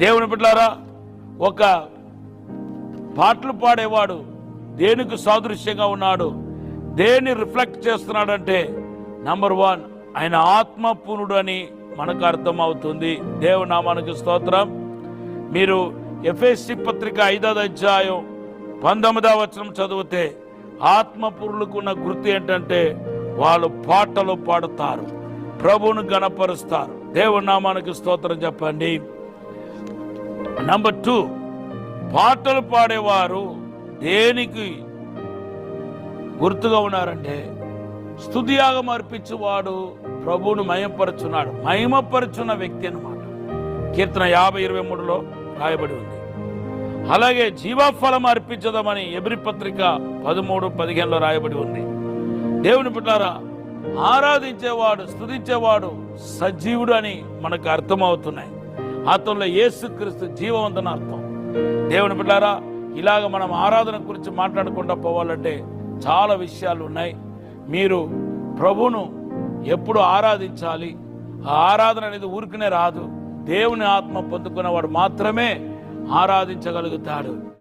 దేవుని బిడ్డారా ఒక పాటలు పాడేవాడు దేనికి సాదృశ్యంగా ఉన్నాడు దేన్ని రిఫ్లెక్ట్ చేస్తున్నాడంటే నంబర్ వన్ ఆయన ఆత్మపూర్ణుడు అని మనకు అర్థమవుతుంది. దేవునామానికి స్తోత్రం. మీరు ఎఫ్ఎస్సి పత్రిక ఐదవ అధ్యాయం పంతొమ్మిదవ వచనం చదివితే ఆత్మపూర్ణులకు ఉన్న గుర్తు ఏంటంటే వాళ్ళు పాటలు పాడుతారు ప్రభువును గణపరుస్తారు. దేవునామానికి స్తోత్రం చెప్పండి. నంబర్ టూ పాటలు పాడేవారు దేనికి గుర్తుగా ఉన్నారంటే స్తుతియాగం అర్పించువాడు ప్రభువును మహిమపరుచున్నాడు మయమపరుచున్న వ్యక్తి అనమాట కీర్తన యాభై ఇరవై మూడులో రాయబడి ఉంది. అలాగే జీవఫలం అర్పించదామని ఎబ్రి పత్రిక పదమూడు పదిహేనులో రాయబడి ఉంది. దేవుని పుట్టారా ఆరాధించేవాడు స్థుతించేవాడు సజీవుడు అని మనకు అర్థమవుతున్నాయి. అతనిలో యేసుక్రీస్తు జీవవంతన అర్థం. దేవుని బిడ్డారా ఇలాగ మనం ఆరాధన గురించి మాట్లాడకుండా పోవాలంటే చాలా విషయాలు ఉన్నాయి. మీరు ప్రభును ఎప్పుడు ఆరాధించాలి? ఆ ఆరాధన అనేది ఊరికనే రాదు. దేవుని ఆత్మ పొందుకున్నవాడు మాత్రమే ఆరాధించగలుగుతాడు.